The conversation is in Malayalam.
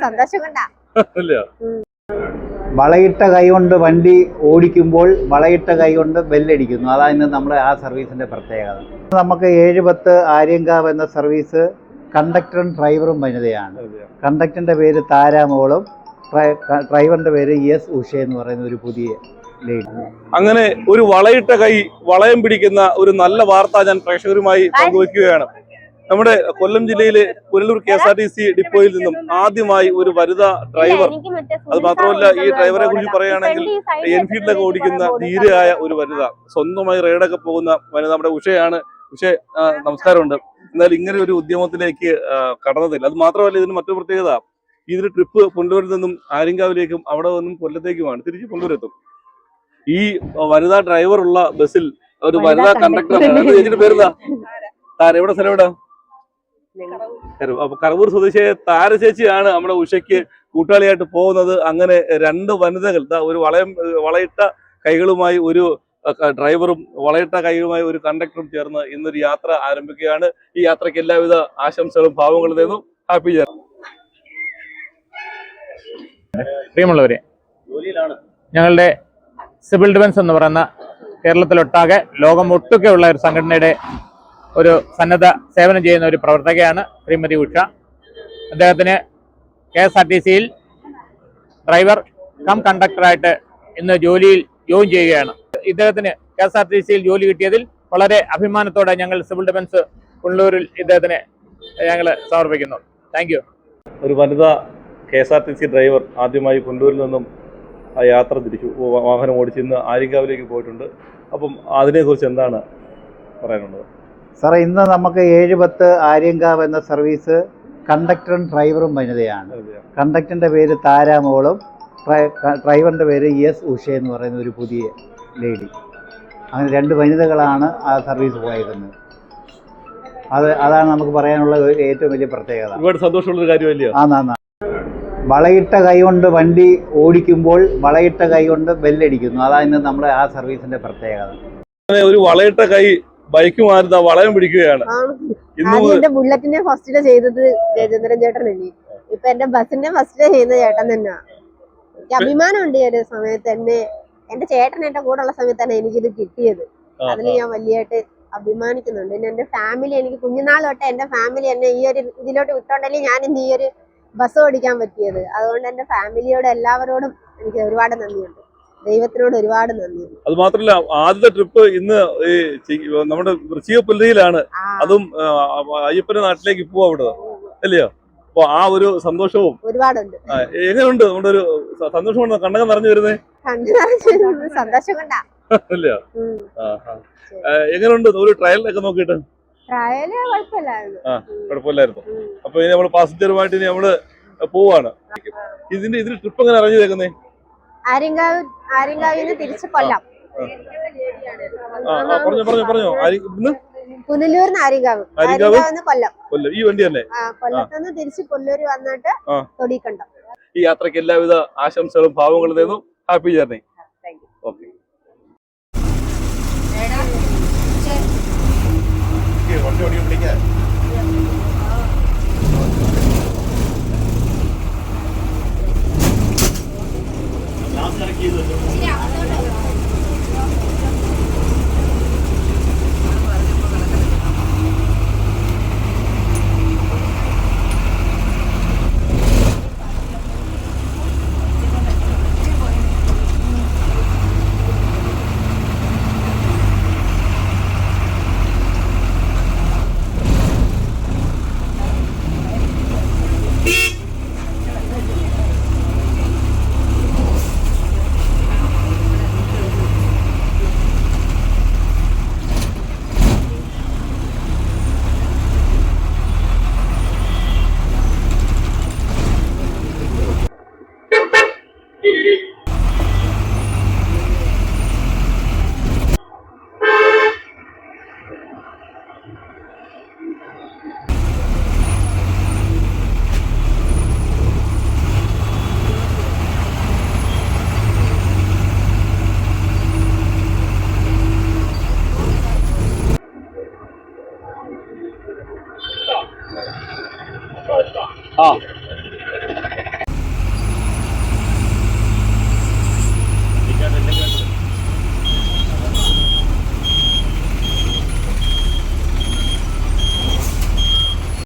സന്തോഷം കൊണ്ടാ. വളയിട്ട കൈകൊണ്ട് വണ്ടി ഓടിക്കുമ്പോൾ വളയിട്ട കൈകൊണ്ട് ബെല്ലടിക്കുന്നു. അതാണ് ഇന്ന് നമ്മുടെ ആ സർവീസിന്റെ പ്രത്യേകത. നമുക്ക് ഏഴ് പത്ത് ആര്യങ്കാവ് എന്ന സർവീസ് കണ്ടക്ടറും ഡ്രൈവറും വനിതയാണ്. കണ്ടക്ടറിന്റെ പേര് താരാമോളും ഡ്രൈവറിന്റെ ഡ്രൈവറിന്റെ പേര് എസ് ഉഷ എന്ന് പറയുന്ന ഒരു പുതിയ ലേഡി അങ്ങനെ ഒരു വളയിട്ട കൈ വളയം പിടിക്കുന്ന ഒരു നല്ല വാർത്ത ഞാൻ പ്രേക്ഷകരുമായി പങ്കുവയ്ക്കുകയാണ് നമ്മുടെ കൊല്ലം ജില്ലയിലെ Punalur K S R T C ഡിപ്പോയിൽ നിന്നും ആദ്യമായി ഒരു വനിതാ ഡ്രൈവർ അത് മാത്രമല്ല ഈ ഡ്രൈവറെ കുറിച്ച് പറയുകയാണെങ്കിൽ എൻഫീൽഡിലൊക്കെ ഓടിക്കുന്ന ധീരയായ ഒരു വനിത. സ്വന്തമായി റൈഡൊക്കെ പോകുന്ന വനിത നമ്മുടെ ഉഷയാണ്. ഉഷ നമസ്കാരമുണ്ട്. എന്നാൽ ഇങ്ങനെ ഒരു ഉദ്യമത്തിലേക്ക് കടന്നതില്ല. അത് മാത്രമല്ല ഇതിന് മറ്റൊരു പ്രത്യേകത. ഇതിന് ട്രിപ്പ് പുനലൂരിൽ നിന്നും ആര്യങ്കാവിലേക്കും അവിടെ നിന്നും കൊല്ലത്തേക്കുമാണ്. തിരിച്ച് പുനലൂരെത്തും ഈ വനിതാ ഡ്രൈവർ ഉള്ള ബസ്സിൽ ഒരു വനിതാ കണ്ടക്ടർ പേരുന്ന പേരെന്താ? താര എവിടെ സ്ഥലം എവിടെ? അപ്പൊ കറവൂർ സ്വദേശിയായ താര ചേച്ചിയാണ് നമ്മുടെ ഉഷയ്ക്ക് കൂട്ടാളിയായിട്ട് പോകുന്നത്. അങ്ങനെ രണ്ട് വനിതകൾ ഒരു വളയം വളയിട്ട കൈകളുമായി ഒരു ഡ്രൈവറും വളയിട്ട കൈകളുമായി ഒരു കണ്ടക്ടറും ചേർന്ന് ഇന്നൊരു യാത്ര ആരംഭിക്കുകയാണ്. ഈ യാത്രയ്ക്ക് എല്ലാവിധ ആശംസകളും ഭാവങ്ങളും നേരുന്നു ഹാപ്പി ജേർണി പ്രിയമുള്ളവരെ ഞങ്ങളുടെ സിവിൽ ഡിഫൻസ് എന്ന് പറയുന്ന കേരളത്തിലൊട്ടാകെ ലോകം ഒട്ടുക്കെയുള്ള ഒരു സംഘടനയുടെ ഒരു സന്നദ്ധ സേവനം ചെയ്യുന്ന ഒരു പ്രവർത്തകയാണ് ശ്രീമതി ഉഷ. അദ്ദേഹത്തിന് കെ എസ് ആർ ടി സിയിൽ ഡ്രൈവർ കം കണ്ടക്ടറായിട്ട് ഇന്ന് ജോലിയിൽ ജോയിൻ ചെയ്യുകയാണ്. ഇദ്ദേഹത്തിന് കെ എസ് ആർ ടി സിയിൽ ജോലി കിട്ടിയതിൽ വളരെ അഭിമാനത്തോടെ ഞങ്ങൾ സിവിൽ ഡിഫൻസ് കുള്ളൂരിൽ ഇദ്ദേഹത്തിന് ഞങ്ങൾ സമർപ്പിക്കുന്നു. താങ്ക് ഒരു വനിതാ K S R T C driver ആദ്യമായി കൊണ്ടൂരിൽ നിന്നും ആ യാത്ര തിരിച്ചു വാഹനം ഓടിച്ചിന്ന് ആര്യങ്കാവിലേക്ക് പോയിട്ടുണ്ട്. അപ്പം അതിനെക്കുറിച്ച് എന്താണ് പറയാനുള്ളത്? സാറേ ഇന്ന് നമുക്ക് ഏഴ് പത്ത് ആര്യങ്കാവ് എന്ന സർവീസ് കണ്ടക്ടറും ഡ്രൈവറും വനിതയാണ്. കണ്ടക്ടറിന്റെ പേര് താരാമോളും ഡ്രൈ- ഡ്രൈവറിന്റെ പേര് എസ് ഉഷ എന്ന് പറയുന്ന ഒരു പുതിയ ലേഡി. അങ്ങനെ രണ്ട് വനിതകളാണ് ആ സർവീസ് പോയേക്കുന്നത്. അത് അതാണ് നമുക്ക് പറയാനുള്ള ഏറ്റവും വലിയ പ്രത്യേകത. ഒരുപാട് സന്തോഷമുള്ള ഒരു കാര്യമല്ലയോ ആന്നാന്ന് വളയിട്ട കൈകൊണ്ട് വണ്ടി ഓടിക്കുമ്പോൾ വളയിട്ട കൈകൊണ്ട് ബെല്ലടിക്കുന്നു. അതാണ് ഇന്ന് നമ്മുടെ ആ സർവീസിന്റെ പ്രത്യേകത. ഒരു വളയിട്ട കൈ ബൈക്ക് മാറുന്ന വളയം പിടിക്കുകയാണ്. ഇന്ന് ബുള്ളറ്റിന്റെ ഫസ്റ്റിൽ ചെയ്തത് ജയചന്ദ്രൻ ചേട്ടൻ അല്ലേ ഇപ്പൊ എന്റെ ബസിന്റെ ഫസ്റ്റിൽ ചെയ്യുന്ന ചേട്ടൻ തന്നെയാ. എനിക്ക് അഭിമാനമുണ്ട് ഈ ഒരു സമയത്ത് എന്നെ. എന്റെ ചേട്ടൻ എന്റെ കൂടെ ഉള്ള സമയത്താണ് എനിക്കിത് കിട്ടിയത്. അതിൽ ഞാൻ വലിയായിട്ട് അഭിമാനിക്കുന്നുണ്ട്. പിന്നെ എന്റെ ഫാമിലി എനിക്ക് കുഞ്ഞുനാൾ തൊട്ട് എന്റെ ഫാമിലി എന്നെ ഈ ഒരു ഇതിലോട്ട് വിട്ടോണ്ടല്ലേ ഞാൻ ഇന്ന് ഈ ഒരു ബസ് ഓടിക്കാൻ പറ്റിയത്. അതുകൊണ്ട് എന്റെ ഫാമിലിയോട് എല്ലാവരോടും എനിക്ക് ഒരുപാട് നന്ദിയുണ്ട്. ദൈവത്തിനോട് ഒരുപാട് നന്ദി. അത് മാത്രല്ല ആദ്യത്തെ ട്രിപ്പ് ഇന്ന് ഈ നമ്മുടെ വൃശ്ചികപ്പുലരിയിലാണ് ആ, അതും അയ്യപ്പന്റെ നാട്ടിലേക്ക് പോവാ അവിടെ. അല്ലയോ? അപ്പൊ ആ ഒരു സന്തോഷവും. ഒരുപാടുണ്ട്. എങ്ങനെയുണ്ട്? നമ്മുടെ ഒരു സന്തോഷം സന്തോഷമാണ് കണ്ണകം നിറഞ്ഞു വരുന്നേ? സന്തോഷം കൊണ്ടാ. അല്ലയോ? എങ്ങനെയുണ്ട്? ഒരു ട്രയലൊക്കെ നോക്കിയിട്ട്. ട്രയൽ കുഴപ്പമില്ലായിരുന്നു. കുഴപ്പമില്ലായിരുന്നു. അപ്പൊ ഇനി നമ്മൾ പാസഞ്ചറുമായിട്ട് ഇനി നമ്മൾ പോവാണ്. ഇതിന്റെ ഇതിന് ട്രിപ്പ് എങ്ങനെ അറിഞ്ഞു തേക്കുന്നേ ആര്യങ്കാവ് ആര്യങ്കാവിൽ നിന്ന് തിരിച്ച് കൊല്ലം. പറഞ്ഞു പറഞ്ഞു പറഞ്ഞു. ഇവിടുന്ന് പുനലൂർന്ന് ആര്യങ്കാവ്. ആര്യങ്കാവ്? കൊല്ലം. കൊല്ലം. ഈ വണ്ടി അല്ലേ കൊല്ലത്തുനിന്ന് തിരിച്ച് കൊല്ലൂർ വന്നിട്ട് തൊടിക്കണ്ടോ. ഈ യാത്രയ്ക്ക് എല്ലാവിധ ആശംസകളും ഭാവങ്ങളും തരുന്നു ഹാപ്പി ജേർണി. ഓക്കെ. വണ്ടി ഓടി വിളിക്കാം